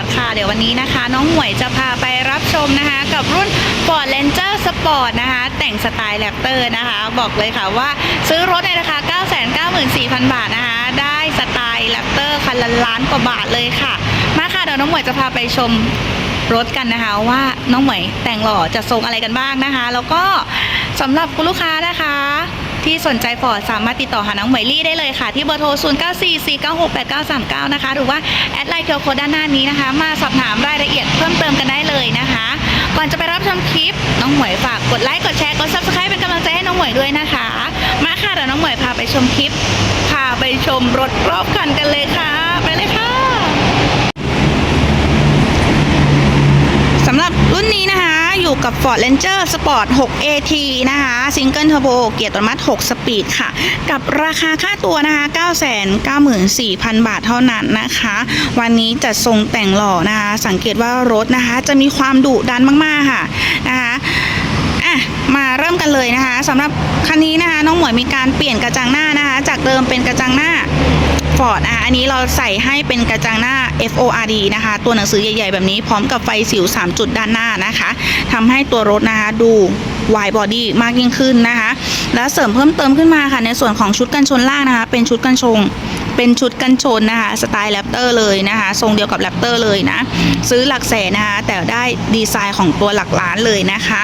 Sport ค่ะ เดี๋ยววันนี้นะคะ น้องหมวยจะพาไปรับชมนะคะ กับรุ่น Ford Ranger Sport นะคะ แต่งสไตล์แรปเตอร์นะคะ บอกเลยค่ะว่าซื้อรถในราคา 994,000 บาทนะคะ ได้สไตล์แรปเตอร์คันละล้านกว่าบาทเลยค่ะ มาค่ะเดี๋ยวน้องหมวยจะพาไปชมรถกันนะคะ ว่าน้องหมวยแต่งหล่อจะทรงอะไรกันบ้างนะคะ แล้วก็สำหรับคุณลูกค้านะคะ ที่สนใจฟอร์ดสามารถติดต่อหาน้องเหมยลี่ได้เลยค่ะ ที่เบอร์โทร 0944968939 นะคะ หรือว่าแอดไลน์เคียวโคด้านหน้านี้นะคะ มาสอบถามรายละเอียดเพิ่มเติมกันได้เลยนะคะ ก่อนจะไปรับชมคลิป น้องหมวยฝากกดไลค์กดแชร์กด subscribe เป็นกำลังใจให้น้องหมวยด้วยนะคะ มาค่ะเดี๋ยวน้องหมวยพาไปชมคลิปพาไปชมรถรอบคันกันเลยค่ะ ไปเลยค่ะ สำหรับรุ่นนี้นะคะ อยู่กับ Ford Ranger Sport 6 AT นะคะ Single Turbo เกียร์อัตโนมัติ 6 สปีดค่ะ กับราคาค่าตัวนะคะ 994,000 บาทเท่านั้นนะคะ วันนี้จัดทรงแต่งหล่อนะคะ สังเกตว่ารถนะคะ จะมีความดุดันมากๆค่ะนะคะอะ มาเริ่มกันเลยนะคะสำหรับคันนี้นะคะ น้องหมวยมีการเปลี่ยนกระจังหน้านะคะ จากเดิมเป็นกระจังหน้า ฟอร์ดอะอันนี้เราใส่ให้เป็นกระจังหน้า FORD นะคะ ตัวหนังสือใหญ่ ๆ แบบนี้พร้อมกับไฟสิว 3 จุดด้านหน้านะคะทำให้ตัวรถนะคะดูวายบอดี้มากยิ่งขึ้นนะคะ แล้วเสริมเพิ่มเติมขึ้นมาค่ะ ในส่วนของชุดกันชนล่างนะคะ เป็นชุดกันชงเป็นชุดกันชนนะคะสไตล์แรปเตอร์เลยนะคะ ทรงเดียวกับแรปเตอร์เลยนะ ซื้อหลักแสนนะคะ แต่ได้ดีไซน์ของตัวหลักล้านเลยนะคะ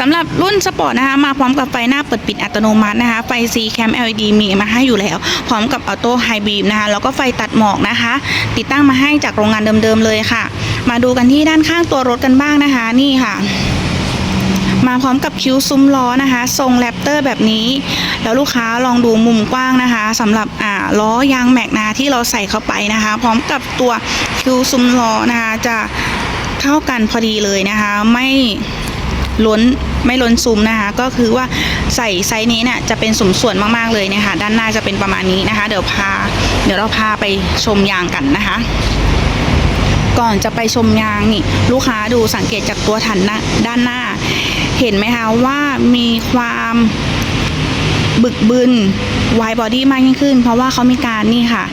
สำหรับรุ่นสปอร์ตนะคะมาพร้อมกับไฟหน้าเปิดปิดอัตโนมัตินะคะ ไฟ C Cam LED มีมาให้อยู่แล้ว พร้อมกับออโต้ไฮบีมนะคะแล้วก็ไฟตัดหมอกนะคะ ติดตั้งมาให้จากโรงงานเดิมๆเลยค่ะ มาดูกันที่ด้านข้างตัวรถกันบ้างนะคะนี่ค่ะมาพร้อมกับคิ้วซุ้มล้อนะคะ ทรงแรปเตอร์แบบนี้ แล้วลูกค้าลองดูมุมกว้างนะคะสำหรับอ่าล้อยางแม็กนาที่เราใส่เข้าไปนะคะ พร้อมกับตัวคิ้วซุ้มล้อนะคะจะเท่ากันพอดีเลยนะคะ ไม่ ล้นไม่ล้นซุ้มนะคะ ก็คือว่าใส่ไซส์นี้เนี่ยจะเป็นสมส่วนมากๆเลยนะคะ ด้านหน้าจะเป็นประมาณนี้นะคะ เดี๋ยวพา เดี๋ยวเราพาไปชมยางกันนะคะ ก่อนจะไปชมยางนี่ลูกค้าดูสังเกตจากตัวถันน้าด้านหน้า เห็นไหมคะว่ามีความบึกบึนวายบอดี้มากยิ่งขึ้น เพราะว่าเขามีการนี่ค่ะ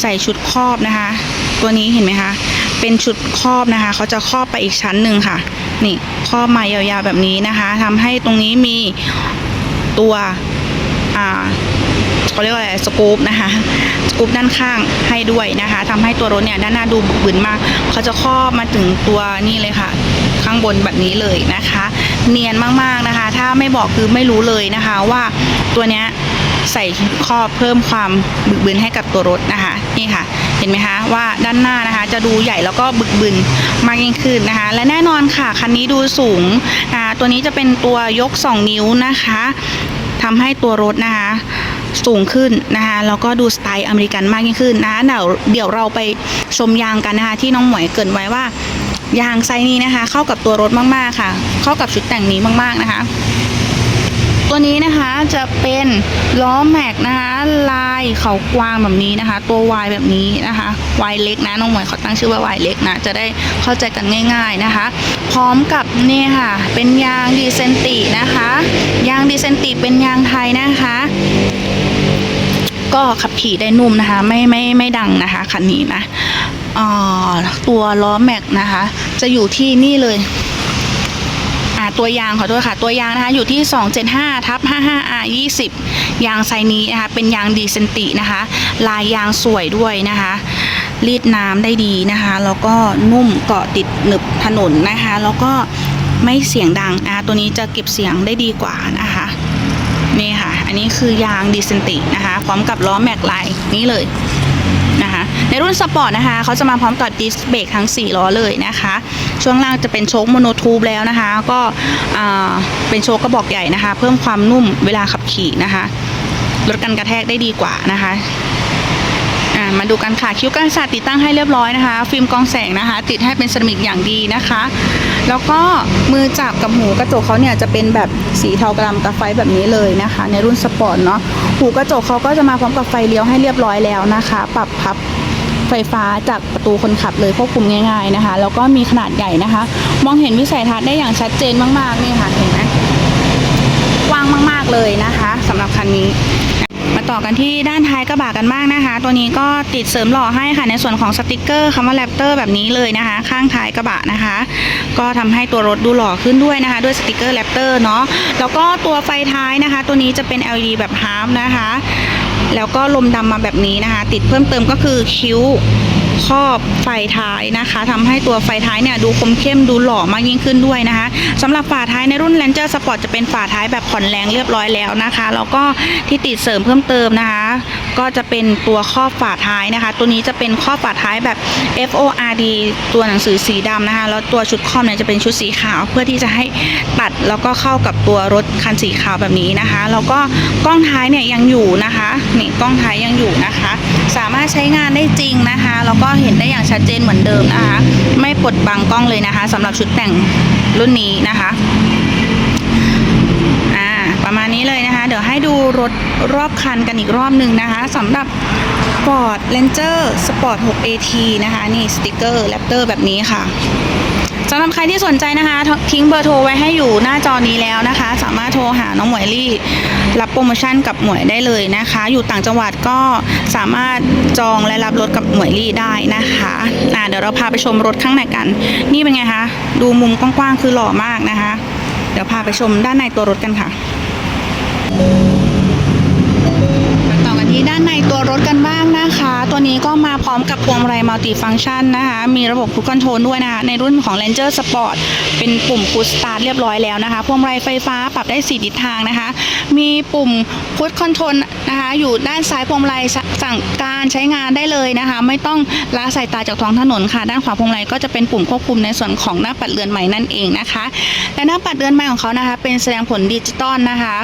ใส่ชุดครอบนะคะ ตัวนี้เห็นไหมคะ เป็นชุดครอบนะคะเขาจะครอบไปอีกชั้นหนึ่งค่ะ นี่ครอบมายาวๆแบบนี้นะคะทำให้ตรงนี้มีตัวอ่าเขาเรียกว่าอะไรสกู๊ปนะคะสกู๊ปด้านข้างให้ด้วยนะคะทำให้ตัวรถเนี่ยด้านหน้าดูบึกบึนมากเขาจะครอบมาถึงตัวนี่เลยค่ะ ข้างบนแบบนี้เลยนะคะ เนียนมากๆนะคะ ถ้าไม่บอกคือไม่รู้เลยนะคะว่าตัวเนี้ย ใส่ครอบเพิ่มความบึกบึนให้กับตัวรถนะคะนี่ค่ะ เห็นไหมคะว่าด้านหน้านะคะ จะดูใหญ่แล้วก็บึกบึนมากยิ่งขึ้นนะคะ และแน่นอนค่ะคันนี้ดูสูงอ่าตัวนี้จะเป็นตัวยก 2 นิ้วนะคะทำให้ตัวรถนะคะสูงขึ้นนะคะแล้วก็ดูสไตล์อเมริกันมากยิ่งขึ้นนะคะเดี๋ยวเดี๋ยวเราไปชมยางกันนะคะที่น้องหมวยเกินไว้ว่ายางไซนี้นะคะ เข้ากับตัวรถมากๆค่ะ เข้ากับชุดแต่งนี้มากๆนะคะ ตัวนี้นะคะจะเป็นล้อแม็กนะคะลายเขากวางแบบนี้นะคะ ตัววายแบบนี้นะคะวายเล็กนะน้องหมวยเขาตั้งชื่อว่าวายเล็กนะจะได้เข้าใจกันง่ายๆนะคะ พร้อมกับนี่ค่ะ เป็นยางดีเซนตินะคะ ยางดีเซนติเป็นยางไทยนะคะก็ขับขี่ได้นุ่มนะคะ ไม่ไม่ไม่ดังนะคะคันนี้นะตัวล้อแม็กนะคะ จะอยู่ที่นี่เลย ตัวยางขอโทษค่ะ ตัวยางนะคะอยู่ที่ 275ทับ 55 R 20 ยางไซนี้นะคะเป็นยางดีเซนตินะคะ ลายยางสวยด้วยนะคะรีดน้ำได้ดีนะคะ แล้วก็นุ่มเกาะติดหนึบถนนนะคะ แล้วก็ไม่เสียงดังอ่าตัวนี้จะเก็บเสียงได้ดีกว่านะคะนี่ค่ะ อันนี้คือยางดีเซนตินะคะ พร้อมกับล้อแม็กลายนี้เลย ในรุ่นสปอร์ตนะคะเขาจะมาพร้อมกับดิสเบรกทั้ง 4 ล้อเลยนะคะ ช่วงล่างจะเป็นโชคโมโนทูบแล้วนะคะ ก็เป็นโชคกระบอกใหญ่นะคะ เพิ่มความนุ่มเวลาขับขี่นะคะลดการกระแทกได้ดีกว่านะคะมาดูกันค่ะคิ้วกันศาสตร์ติดตั้งให้เรียบร้อยนะคะ ฟิล์มกองแสงนะคะ ติดให้เป็นเซรามิกอย่างดีนะคะ แล้วก็มือจับกับหูกระจกเขาเนี่ยจะเป็นแบบสีเทากระลำตะไฟแบบนี้เลยนะคะ ในรุ่นสปอร์ตเนาะหูกระจกเขาก็จะมาพร้อมกับไฟเลี้ยวให้เรียบร้อยแล้วนะคะ ปรับพับ ไฟฟ้าจากประตูคนขับเลยควบคุมง่าย ๆนะคะ แล้วก็มีขนาดใหญ่นะคะ มองเห็นวิสัยทัศน์ได้อย่างชัดเจนมากๆนี่ค่ะเห็นไหมกว้างมากๆเลยนะคะสำหรับคันนี้มาต่อกันที่ด้านท้ายกระบะกันบ้างนะคะ ตัวนี้ก็ติดเสริมหล่อให้ค่ะในส่วนของสติกเกอร์คำว่าแรปเตอร์แบบนี้เลยนะคะ ข้างท้ายกระบะนะคะ ก็ทำให้ตัวรถดูหล่อขึ้นด้วยนะคะ ด้วยสติกเกอร์แรปเตอร์เนาะแล้วก็ตัวไฟท้ายนะคะ ตัวนี้จะเป็น LED แบบฮาร์ฟนะคะ แล้วก็ลมดำมาแบบนี้นะคะ ติดเพิ่มเติมก็คือคิ้ว ครอบไฟท้ายนะคะทำให้ตัวไฟท้ายเนี่ยดูคมเข้มดูหล่อมากยิ่งขึ้นด้วยนะคะสำหรับฝาท้ายในรุ่น Ranger Sport จะเป็นฝาท้ายแบบผ่อนแรงเรียบร้อยแล้วนะคะแล้วก็ที่ติดเสริมเพิ่มเติมนะคะ ก็จะเป็นตัวครอบฝาท้ายนะคะ ตัวนี้จะเป็นครอบฝาท้ายแบบ FORD ตัวหนังสือสีดำนะคะแล้วตัวชุดครอบเนี่ยจะเป็นชุดสีขาวเพื่อที่จะให้ตัดแล้วก็เข้ากับตัวรถคันสีขาวแบบนี้นะคะ แล้วก็กล้องท้ายเนี่ยยังอยู่นะคะนี่กล้องท้ายยังอยู่นะคะ สามารถใช้งานได้จริงนะคะแล้วก็เห็นได้อย่างชัดเจนเหมือนเดิมนะคะไม่ปดบังกล้องเลยนะคะสำหรับชุดแต่งรุ่นนี้นะคะอ่าประมาณนี้เลยนะคะ เดี๋ยวให้ดูรถรอบคันกันอีกรอบหนึ่งนะคะสำหรับ Ford Ranger Sport 6 AT นะคะ นี่สติกเกอร์แรปเตอร์แบบนี้ค่ะ สำหรับใครที่สนใจนะคะ ทิ้งเบอร์โทรไว้ให้อยู่หน้าจอนี้แล้วนะคะ สามารถโทรหาน้องหมวยลี่ รับโปรโมชั่นกับหมวยได้เลยนะคะ อยู่ต่างจังหวัดก็สามารถจองและรับรถกับหมวยลี่ได้นะคะอ่าเดี๋ยวเราพาไปชมรถข้างในกัน นี่เป็นไงคะดูมุมกว้างๆคือหล่อมากนะคะ เดี๋ยวพาไปชมด้านในตัวรถกันค่ะ ด้านในตัวรถกันบ้างนะคะ ตัวนี้ก็มาพร้อมกับพวงมาลัยมัลติฟัง c t ชันนะคะ มีระบบคู i คอนโทรลด้วยนะคะ ในรุ่นของ Ranger Sport เป็นปุ่ม Push Start เรียบร้อยแล้วนะคะ พวงมาลัยไฟฟ้าปรับได้ 4 ทิศทางนะคะ มีปุ่ม Push Control นะคะ อยู่ด้านซ้ายพวงมาลัยสั่งการใช้งานได้เลยนะคะ ไม่ต้องละสายตาจากท้องถนนค่ะ ด้านขวาพวงมาลัยก็จะเป็นปุ่มควบคุมในส่วนของหน้าปัดเรือนใหม่นั่นเองนะคะ และหน้าปัดเรือนใหม่ของเขานะคะ เป็นแสดงผลดิจิตอลนะคะ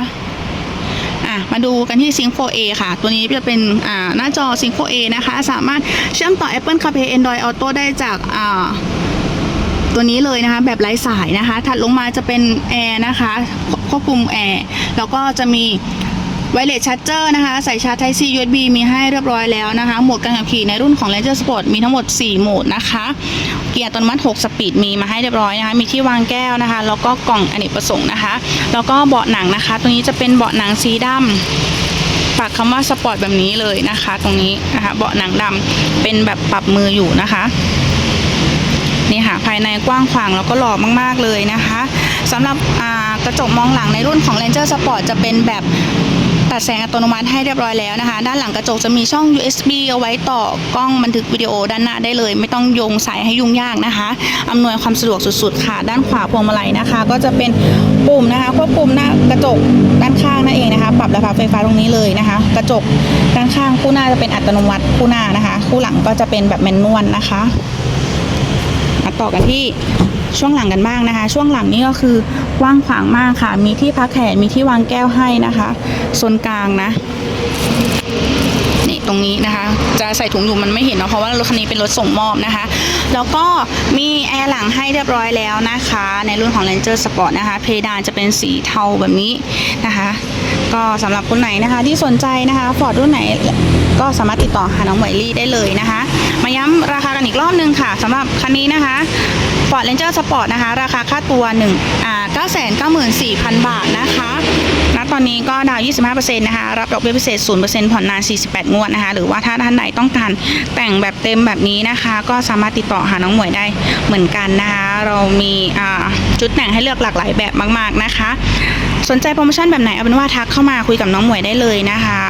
มาดูกันที่ Sync 4A ค่ะ ตัวนี้จะเป็นหน้าจอ Sync 4A นะคะ สามารถเชื่อมต่อ Apple CarPlay Android Auto ได้จากตัวนี้เลยนะคะ แบบไร้สายนะคะ ถัดลงมาจะเป็นแอร์นะคะ ควบคุมแอร์ แล้วก็จะมี ไวเลสชาร์เจอร์นะคะใส่ชาร์จ Type C USB มีให้เรียบร้อยแล้วนะคะ โหมดการขับขี่ในรุ่นของ Ranger Sport มีทั้งหมด 4 โหมดนะคะ เกียร์อัตนมัติ6สปีดมีมาให้เรียบร้อยนะคะ มีที่วางแก้วนะคะ แล้วก็กล่องอเนกประสงค์นะคะ แล้วก็เบาะหนังนะคะตัวนี้จะเป็นเบาะหนังสีดำปักคำว่าสปอร์ตแบบนี้เลยนะคะ ตรงนี้นะคะเบาะหนังดำเป็นแบบปรับมืออยู่นะคะนี่ค่ะภายในกว้างขวางแล้วก็หล่อมาก ๆ เลยนะคะสำหรับกระจกมองหลังในรุ่นของ Ranger Sport จะเป็นแบบ ตัดแสงอัตโนมัติให้เรียบร้อยแล้วนะคะ ด้านหลังกระจกจะมีช่อง USB เอาไว้ต่อกล้องบันทึกวิดีโอด้านหน้าได้เลย ไม่ต้องโยงสายให้ยุ่งยากนะคะอำนวยความสะดวกสุดๆ ค่ะ ด้านขวาพวงมาลัยนะคะ ก็จะเป็นปุ่มนะคะควบคุมหน้ากระจกด้านข้างนั่นเองนะคะ ปรับระดับไฟฟ้าตรงนี้เลยนะคะ กระจกด้านข้างคู่หน้าจะเป็นอัตโนมัติคู่หน้านะคะ คู่หลังก็จะเป็นแบบแมนนวลนะคะ ต่อกันที่ช่วงหลังกันบ้างนะคะ ช่วงหลังนี้ก็คือกว้างขวางมากค่ะ มีที่พักแขนมีที่วางแก้วให้นะคะโซนกลางนะ ตรงนี้นะคะ จะใส่ถุงอยู่มันไม่เห็นเนาะเพราะว่ารถคันนี้เป็นรถส่งมอบนะคะ แล้วก็มีแอร์หลังให้เรียบร้อยแล้วนะคะ ในรุ่นของ Ranger Sport นะคะ เพดานจะเป็นสีเทาแบบนี้นะคะ ก็สำหรับคนไหนนะคะที่สนใจนะคะฟอร์ดรุ่นไหนก็สามารถติดต่อหาน้องไหวลี่ได้เลยนะคะ มาย้ำราคากันอีกรอบนึงค่ะสำหรับคันนี้นะคะ Ford Ranger Sport นะคะ ราคาค่าตัว1อ่า994,000 บาทนะคะณตอนนี้ก็ดาวน์25%นะคะ รับดอกเบี้ยพิเศษ 0%ผ่อนนาน 48 งวดนะคะหรือว่าถ้าท่านใดต้องการแต่งแบบเต็มแบบนี้นะคะ ก็สามารถติดต่อหาน้องหมวยได้เหมือนกันนะคะ เรามีอ่าจุดแต่งให้เลือกหลากหลายแบบมากๆนะคะ สนใจโปรโมชั่นแบบไหนเอาเป็นว่าทักเข้ามาคุยกับน้องหมวยได้เลยนะคะ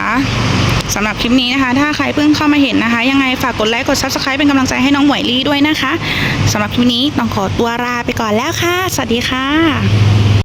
สำหรับคลิปนี้นะคะ ถ้าใครเพิ่งเข้ามาเห็นนะคะ ยังไงฝากกดไลค์กด Subscribe เป็นกำลังใจให้น้องหมวยลี่ด้วยนะคะสำหรับคลิปนี้ต้องขอตัวลาไปก่อนแล้วค่ะ สวัสดีค่ะ